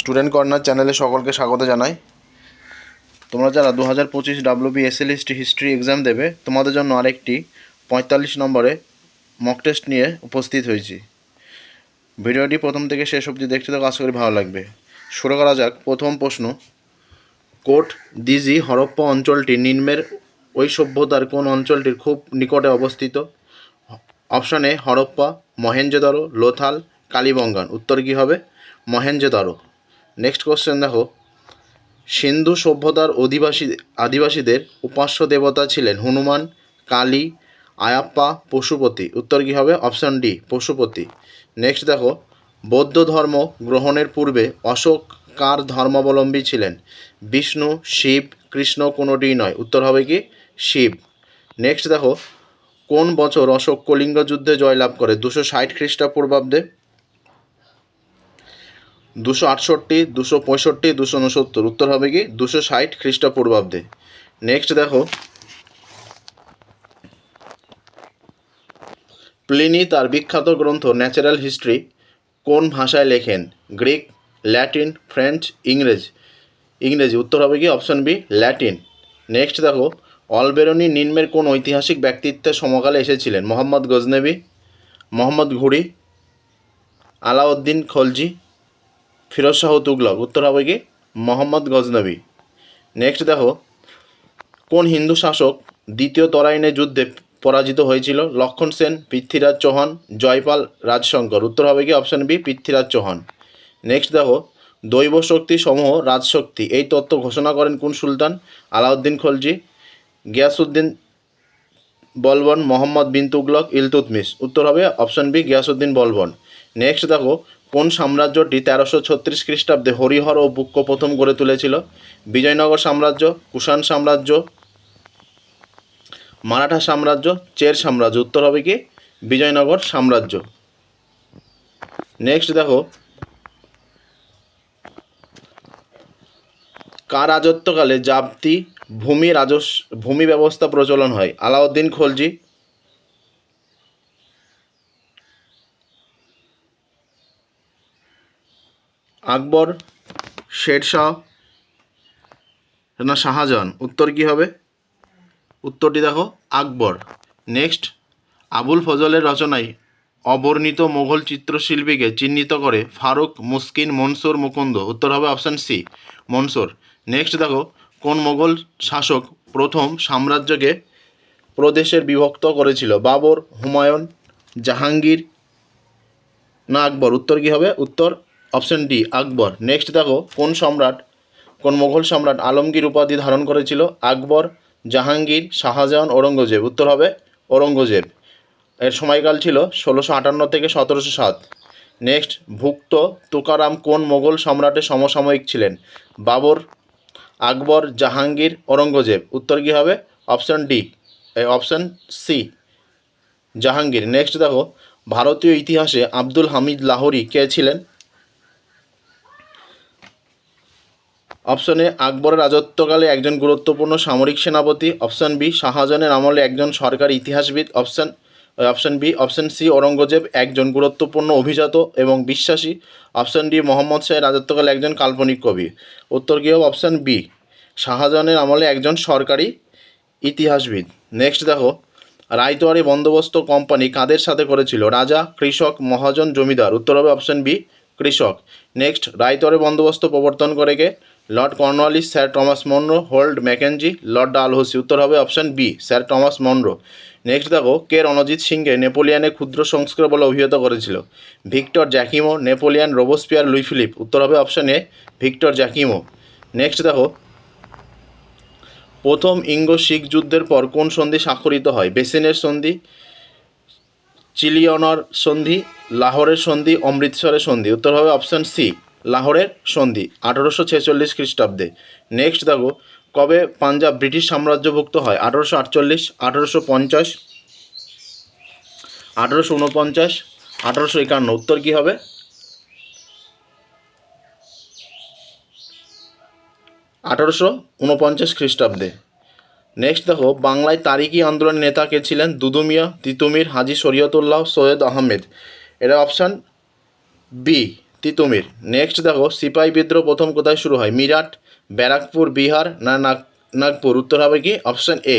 Student corner চ্যানেলে সকলকে স্বাগত জানাই। তোমরা যারা দু হাজার পঁচিশ ডাব্লিউবি এসএলএসটি হিস্ট্রি এক্সাম দেবে, তোমাদের জন্য আরেকটি পঁয়তাল্লিশ নম্বরে মক টেস্ট নিয়ে উপস্থিত হয়েছি। ভিডিওটি প্রথম থেকে শেষ অবধি দেখতে থাকো, আশা করি ভালো লাগবে। শুরু করা যাক। প্রথম প্রশ্ন কোট দিজি হরপ্পা অঞ্চলটি নিম্নের ওই সভ্যতার কোন অঞ্চলটির খুব নিকটে অবস্থিত? অপশান হরপ্পা, মহেঞ্জোদারো, লোথাল, কালীবঙ্গান। উত্তর কী হবে? মহেঞ্জোদারো। নেক্সট কোশ্চেন দেখো। সিন্ধু সভ্যতার অধিবাসী, আদিবাসীদের উপাস্য দেবতা ছিলেন হনুমান, কালী, আয়াপ্পা, পশুপতি। উত্তর কী হবে? Option D Pashupati. নেক্সট দেখো। বৌদ্ধ ধর্ম গ্রহণের পূর্বে অশোক কার ধর্মাবলম্বী ছিলেন? বিষ্ণু, শিব, কৃষ্ণ কোনোটিই নয়। উত্তর হবে কি? শিব। নেক্সট দেখো। কোন বছর অশোক কলিঙ্গ যুদ্ধে জয়লাভ করে? দুশো ষাট খ্রিস্টপূর্বাব্দে দুশো আটষট্টি, দুশো পঁয়ষট্টি, দুশো উনসত্তর উত্তর হবে কি? দুশো ষাট খ্রিস্টপূর্বাব্দে। নেক্সট দেখো। প্লিনি তার বিখ্যাত গ্রন্থ ন্যাচারাল হিস্ট্রি কোন ভাষায় লেখেন? গ্রিক, ল্যাটিন, ফ্রেঞ্চ, ইংরেজ। ইংরেজি। উত্তর হবে কি? Option B, Latin. নেক্সট দেখো। অলবেরনি নিম্নের কোন ঐতিহাসিক ব্যক্তিত্বের সমকালে এসেছিলেন? মোহাম্মদ গজনবী, মোহাম্মদ ঘুরি আলাউদ্দিন খলজি ফিরোজ শাহ তুগলক, উত্তর কি মোহাম্মদ গজনবী। নেক্সট দেখো, কোন হিন্দু শাসক দ্বিতীয় তরাইনের যুদ্ধে পরাজিত হয়েছিল? লক্ষণ সেন, পৃথ্বীরাজ চৌহান, জয়পাল রাজশঙ্কর। উত্তর হবে কি option B Prithviraj Chauhan. Next দেখো, দৈব শক্তি সমূহ রাজশক্তি। এই তত্ত্ব ঘোষণা করেন কোন সুলতান? আলাউদ্দিন খলজি গিয়াসুদ্দিন বলবন, মোহাম্মদ বিন তুগলক, ইলতুতমিশ। উত্তর হবে option B Ghiyasuddin Balban. Next দেখো কোন সাম্রাজ্যটি তেরোশো ছত্রিশ খ্রিস্টাব্দে হরিহর ও বুক্ক প্রথম গড়ে তুলেছিল? বিজয়নগর সাম্রাজ্য, কুষাণ সাম্রাজ্য, মারাঠা সাম্রাজ্য, চের সাম্রাজ্য। উত্তর হবে কি? বিজয়নগর সাম্রাজ্য। নেক্সট দেখো। কার রাজত্বকালে জাপ্তি, ভূমি রাজস্ব ভূমি ব্যবস্থা প্রচলন হয়। আলাউদ্দিন খলজি আকবর, শেরশাহ, না শাহজাহান। উত্তর কী হবে? উত্তরটি দেখো, আকবর। নেক্সট আবুল ফজলের রচনায় অবর্ণিত মোঘল চিত্রশিল্পীকে চিহ্নিত করে ফারুক মুসকিন মনসুর মুকুন্দ। উত্তর হবে অপশান সি মনসুর। নেক্সট দেখো, কোন মোগল শাসক প্রথম সাম্রাজ্যকে প্রদেশের বিভক্ত করেছিল? বাবর, হুমায়ুন, জাহাঙ্গীর, না আকবর। উত্তর কী হবে? উত্তর অপশন ডি, আকবর। নেক্সট দেখো, কোন সম্রাট, কোন মোঘল সম্রাট আলমগীর উপাধি ধারণ করেছিল? আকবর, জাহাঙ্গীর, শাহজাহান, ঔরঙ্গজেব। উত্তর হবে ঔরঙ্গজেব। এর সময়কাল ছিল ষোলোশো আটান্ন থেকে সতেরোশো সাত। নেক্সট ভুক্ত তুকারাম কোন মোগল সম্রাটের সমসাময়িক ছিলেন? বাবর, আকবর, জাহাঙ্গীর, ঔরঙ্গজেব। উত্তর কী হবে? Option D option C, Jahangir. Next দেখো, ভারতীয় ইতিহাসে আব্দুল হামিদ লাহোরি কে ছিলেন? অপশন এ আকবরের রাজত্বকালে একজন গুরুত্বপূর্ণ সামরিক সেনাপতি। অপশন বি শাহজাহানের আমলে একজন সরকারি ইতিহাসবিদ। Option option B option C Aurangzeb একজন গুরুত্বপূর্ণ অভিজাত এবং বিশ্বাসী। অপশন ডি মোহাম্মদ শাহের রাজত্বকালে একজন কাল্পনিক কবি। উত্তর কী হবে অপশন বি শাহজাহানের আমলে একজন সরকারি ইতিহাসবিদ। নেক্সট দেখো রায়তোয়ারি বন্দোবস্ত কোম্পানি কাদের সাথে করেছিল? রাজা, কৃষক, মহাজন, জমিদার। উত্তর হবে অপশন বি কৃষক। নেক্সট রায়তোয়ারি বন্দোবস্ত প্রবর্তন করে কে? Lord Cornwallis Sir Thomas Munro Holt Mackenzie Lord Dalhousie উত্তর হবে option B Sir Thomas Munro next দেখো, কে রণজিৎ সিংকে নেপোলিয়ানের ক্ষুদ্র সংস্কার বলে অভিহিত করেছিল? Victor Jacquemont, Napoleon Robespierre Louis Philippe. উত্তর হবে option A Victor Jacquemont. Next দেখো, প্রথম ইঙ্গো শিখ যুদ্ধের পর কোন সন্ধি স্বাক্ষরিত হয়? বেসিনের সন্ধি, চিলিয়নর সন্ধি, লাহোরের সন্ধি, অমৃতসরের সন্ধি। উত্তর হবে অপশান সি লাহোরের সন্ধি, আঠারোশো ছেচল্লিশ খ্রিস্টাব্দে। নেক্সট দেখো, কবে পাঞ্জাব ব্রিটিশ সাম্রাজ্যভুক্ত হয়? আঠারোশো আটচল্লিশ, আঠারোশো পঞ্চাশ, আঠারোশো উনপঞ্চাশ, আঠারোশো একান্ন। উত্তর কী হবে? আঠারোশো উনপঞ্চাশ খ্রিস্টাব্দে। নেক্সট দেখো, বাংলায় তারিকি আন্দোলনের নেতা কে ছিলেন? দুদুমিয়া, তিতুমির, হাজি শরীয়তুল্লাহ, সৈয়দ আহমেদ। এটা অপশান বি তিতুমির। নেক্সট দেখো, সিপাহী বিদ্রোহ প্রথম কোথায় শুরু হয়? মিরাট, ব্যারাকপুর, বিহার না নাগ, নাগপুর? উত্তর হবে কি? অপশান এ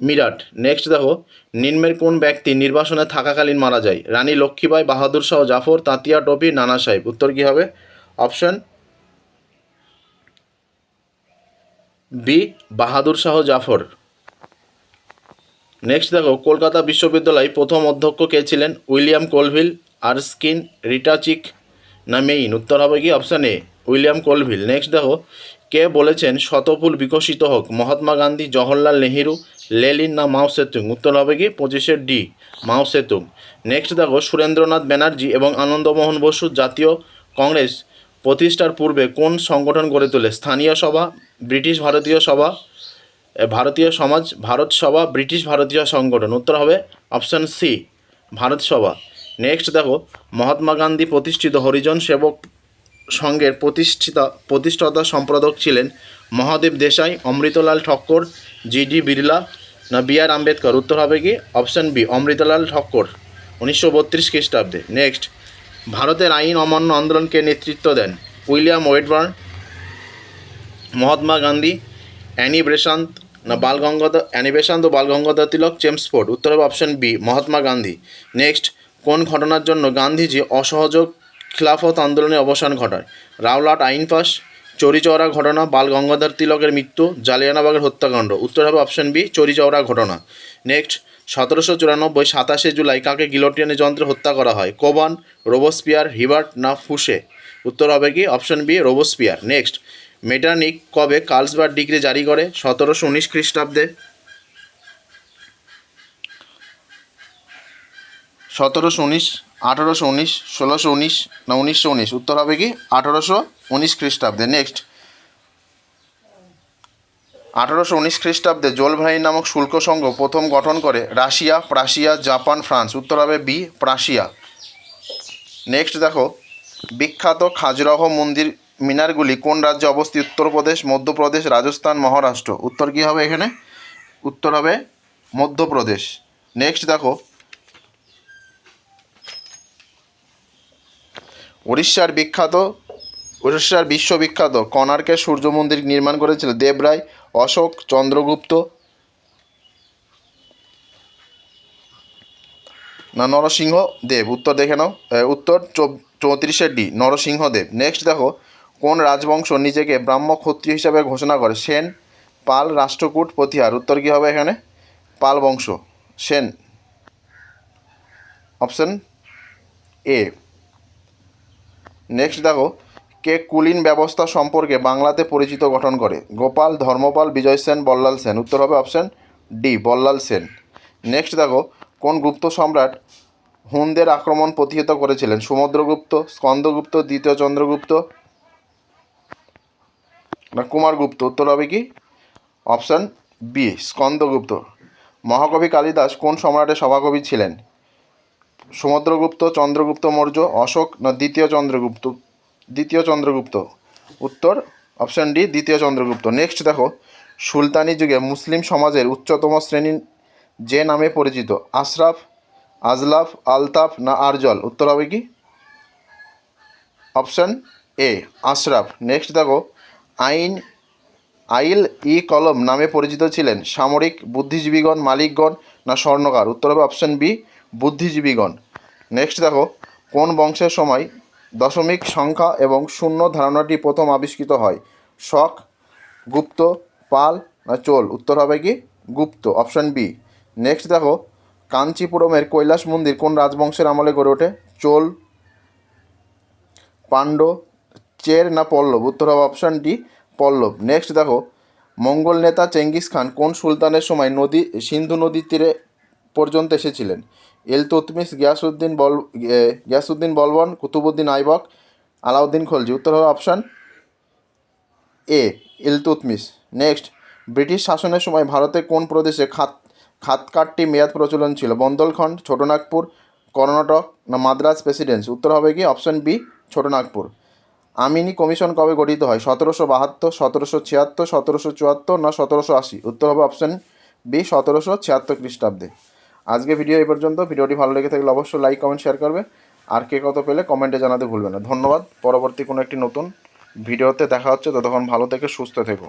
মিরাট। নেক্সট দেখো, নিম্নের কোন ব্যক্তি নির্বাসনে থাকাকালীন মারা যায়? রানী লক্ষ্মীবাই, বাহাদুর শাহ, জাফর, তাঁতিয়া, টপি, নানা সাহেব। উত্তর কী হবে? Option B Bahadur Shah, Zafar. Next দেখো, কলকাতা বিশ্ববিদ্যালয় প্রথম অধ্যক্ষ কে ছিলেন? উইলিয়াম কোলভিল, আরস্কিন রিটাচিক না মেইন উত্তর হবে কি option A William Colvile. Next দেখো, কে বলেছেন, শতফুল বিকশিত হোক। মহাত্মা গান্ধী, জওহরলাল নেহেরু, লেলিন না মাও সেতুং। উত্তর হবে কি পঁচিশের ডি, মাও সেতুং। নেক্সট দেখো, সুরেন্দ্রনাথ ব্যানার্জি এবং আনন্দমোহন বসু জাতীয় কংগ্রেস প্রতিষ্ঠার পূর্বে কোন সংগঠন গড়ে তোলে? স্থানীয় সভা, ব্রিটিশ ভারতীয় সভা ভারতীয় সমাজ, ভারত সভা, ব্রিটিশ ভারতীয় সংগঠন। উত্তর হবে অপশান সি ভারত সভা। নেক্সট দেখো, মহাত্মা গান্ধী প্রতিষ্ঠিত হরিজন সেবক সংঘের প্রতিষ্ঠিতা, প্রতিষ্ঠাতা সম্পাদক ছিলেন মহাদেব দেশাই, অমৃতলাল ঠক্কর, জি ডি বিড়লা, না বি আর আম্বেদকর। উত্তর হবে কি? Option B Amritlal Thakkar. উনিশশো বত্রিশ খ্রিস্টাব্দে। নেক্সট ভারতের আইন অমান্য আন্দোলনকে নেতৃত্ব দেন William Wedderburn Mahatma Gandhi, Annie Besant না বাল গঙ্গাধর অ্যানি বেসান্ত ও গঙ্গাধর তিলক চেমসফোর্ড উত্তর হবে option B Mahatma Gandhi. Next কোন ঘটনার জন্য গান্ধীজি অসহযোগ খিলাফত আন্দোলনের অবসান ঘটায়? রাওলাট আইন পাস চৌরিচৌরা ঘটনা, বাল গঙ্গাধর তিলকের মৃত্যু, জালিয়ানাবাগের হত্যাকাণ্ড। উত্তর হবে অপশন বি চৌরিচৌরা ঘটনা। নেক্সট সতেরোশো চুরানব্বই সাতাশে জুলাই কাকে গিলোটিয়ানি যন্ত্রে হত্যা করা হয়? কোবান, রোবোস্পিয়ার, হিবার্ট না ফুসে? উত্তর হবে কি? Option B Robespierre. Next Metternich কবে কার্লসবার্গ ডিগ্রি জারি করে? সতেরোশো উনিশ খ্রিস্টাব্দে। সতেরোশো উনিশ, আঠেরোশো উনিশ, ষোলোশো উনিশ না উনিশশো উনিশ? উত্তর হবে কি? আঠেরোশো উনিশ খ্রিস্টাব্দে। নেক্সট আঠেরোশো উনিশ খ্রিস্টাব্দে জোলভাই নামক শুল্ক সংঘ প্রথম গঠন করে রাশিয়া, প্রাশিয়া, জাপান, ফ্রান্স। উত্তর হবে বি, প্রাশিয়া। নেক্সট দেখো। বিখ্যাত খাজরাহ মন্দির মিনারগুলি কোন রাজ্যে অবস্থিত? উত্তরপ্রদেশ মধ্যপ্রদেশ, রাজস্থান, মহারাষ্ট্র। উত্তর কী হবে এখানে? উত্তর হবে মধ্যপ্রদেশ। নেক্সট দেখো। উড়িষ্যার বিখ্যাত, উড়িষ্যার বিশ্ববিখ্যাত কনার্কের সূর্য মন্দির নির্মাণ করেছিল দেবরায় অশোক চন্দ্রগুপ্ত। না, নরসিংহ দেব, উত্তর দেখে নাও। উত্তর চৌত্রিশের ডি, নরসিংহ দেব। নেক্সট দেখো, কোন রাজবংশ নিজেকে ব্রাহ্ম ক্ষত্রিয় হিসাবে ঘোষণা করে? সেন, পাল, রাষ্ট্রকূট, প্রতিহার। উত্তর কী হবে এখানে? পাল বংশ। সেন। অপশন এ নেক্সট দেখো, কে কুলীন ব্যবস্থা সম্পর্কে বাংলাতে পরিচিত গঠন করে? গোপাল, ধর্মপাল, বিজয় সেন, বল্লাল সেন। উত্তর হবে option D Ballal Sen. Next দেখো, কোন গুপ্ত সম্রাট হুনদের আক্রমণ প্রতিহত করেছিলেন? সমুদ্রগুপ্ত স্কন্দগুপ্ত, দ্বিতীয় চন্দ্রগুপ্ত, না, কুমারগুপ্ত। উত্তর হবে কি? Option B Skandagupta. মহাকবি কালিদাস কোন সম্রাটের সভাকবি ছিলেন? সমুদ্রগুপ্ত চন্দ্রগুপ্ত মৌর্য, অশোক না দ্বিতীয় চন্দ্রগুপ্ত? দ্বিতীয় চন্দ্রগুপ্ত। উত্তর অপশন ডি দ্বিতীয় চন্দ্রগুপ্ত। নেক্সট দেখো, সুলতানি যুগে মুসলিম সমাজের উচ্চতম শ্রেণি যে নামে পরিচিত? আশরাফ, আজলাফ, আলতাফ না আরজল? উত্তর হবে কি? Option A Ashraf. নেক্সট দেখো, আইন, আইল ই কলম নামে পরিচিত ছিলেন সামরিক বুদ্ধিজীবীগণ, মালিকগণ না স্বর্ণকার? উত্তর হবে অপশন বি বুদ্ধিজীবীগণ। নেক্সট দেখো, কোন বংশের সময় দশমিক সংখ্যা এবং শূন্য ধারণাটি প্রথম আবিষ্কৃত হয়? শক, গুপ্ত, পাল না চোল? উত্তর হবে কি? গুপ্ত অপশন বি নেক্সট দেখো, কাঞ্চিপুরমের কৈলাস মন্দির কোন রাজবংশের আমলে গড়ে ওঠে? চোল, পাণ্ড, চের না পল্লব? উত্তর হবে অপশান ডি পল্লব। নেক্সট দেখো, মঙ্গল নেতা চেঙ্গিস খান কোন সুলতানের সময় নদী, সিন্ধু নদীর তীরে পর্যন্ত এসেছিলেন। ইলতুতমিশ গিয়াসুদ্দিন বল এ, গিয়াসুদ্দিন বলবন কুতুবুদ্দিন আইবক আলাউদ্দিন খলজি। উত্তর হবে option A Iltutmish next British শাসনের সময় ভারতে কোন প্রদেশে খাত খাতকাটটি মেয়াদ প্রচলন ছিল? বন্দলখণ্ড ছোটনাগপুর কর্ণাটক না মাদ্রাজ প্রেসিডেন্সি? উত্তর হবে কি? Option B Chotanagpur. Amini commission কবে গঠিত হয়? সতেরোশো বাহাত্তর সতেরোশো ছিয়াত্তর সতেরোশো চুয়াত্তর না সতেরোশো আশি? উত্তর হবে অপশন বি সতেরোশো ছিয়াত্তর খ্রিস্টাব্দে। আজকে ভিডিও এই পর্যন্ত। ভিডিওটি ভালো লেগে থাকলে অবশ্যই লাইক কমেন্ট শেয়ার করবে। আর কে কত পেলে কমেন্টে জানাতে ভুলবে না। ধন্যবাদ। পরবর্তী কোনো একটি নতুন ভিডিওতে দেখা হচ্ছে। ততক্ষণ ভালো থেকে সুস্থ থেকো।